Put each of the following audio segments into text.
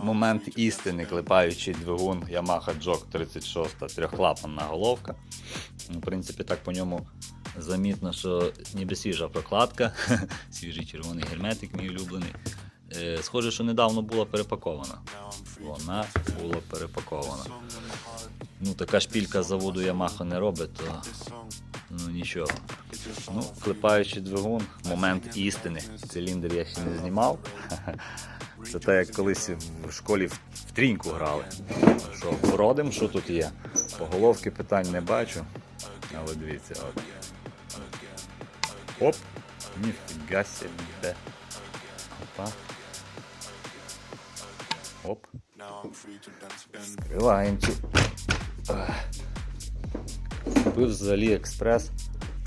момент істини, клепаючий двигун Yamaha Jog 36 трьохклапанна головка. Ну, В принципі, так по ньому замітно, що ніби свіжа прокладка, свіжий червоний герметик, мій улюблений. Е, Схоже, що недавно була перепакована. Вона була перепакована. Ну, така шпілька заводу Yamaha не робить, то ну нічого. Ну, клепаючий двигун, момент істини. Циліндр я ще не знімав. Це те, як колись в школі в, тріньку грали. Що вродим, що тут є? По головки питань не бачу. Але дивіться, от. Оп! Ніфіга себе. Опа. Оп. Ех. Купив з AliExpress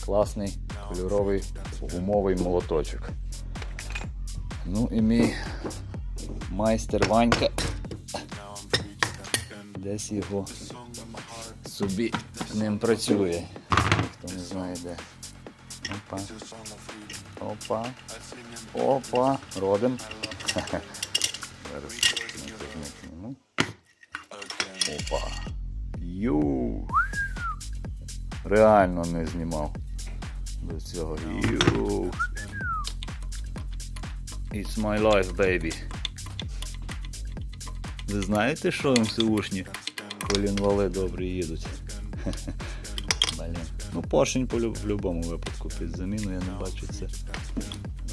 класний кольоровий гумовий молоточок. Ну і мій майстер Ванька десь його собі ним працює. Ніхто не знає де. Опа. Опа. Опа. Родим. Зараз натягнемо. Опа. Ю. Реально не знімав до цього. Ю. It's my life, baby. Ви знаєте, що МСУшні колінвали добре їдуть? Ну, поршень по в будь-якому випадку під заміну, я не бачу це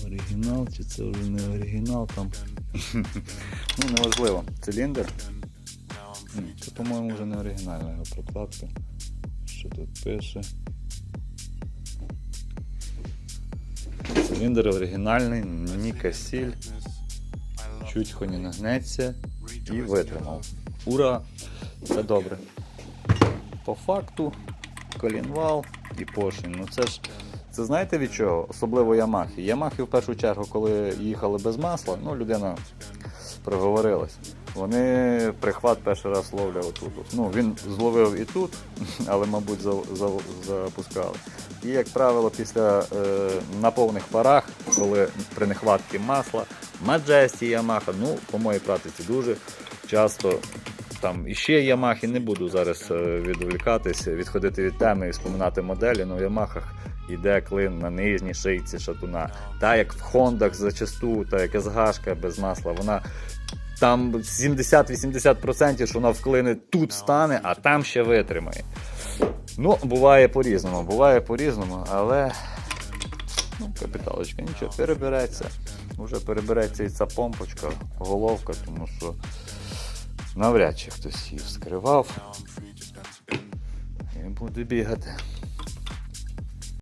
оригінал, чи це вже не оригінал там. ну, неважливо. Циліндр. Це, по-моєму, вже не оригінальна його прокладка. Що тут пише? Циліндр оригінальний, ні касіль. Чутько не нагнеться і витримав. Ура! Це добре. По факту, колінвал і поршень. Ну це ж. Це знаєте від чого? Особливо Ямахи. Ямахи в першу чергу, коли їхали без масла, ну людина проговорилась. Вони прихват перший раз ловлять отут. Ну, він зловив і тут, але, мабуть, за, за, запускали. І, як правило, після е, на повних парах, коли при нехватці масла, Маджесті Ямаха, ну, по моїй практиці дуже часто там іще Ямахи, не буду зараз е, відволікатися, відходити від теми і споминати моделі, ну в Ямахах йде клин на нижній шийці шатуна. Та як в Хондах зачасту, та як СГшка без масла, вона там 70-80%, що вона вклине тут стане, а там ще витримає. Ну, буває по-різному, буває по-різному, але ну, капіталочка нічого, перебереться. Вже перебереться і ця помпочка, головка, тому що навряд чи хтось її вскривав. І буде бігати.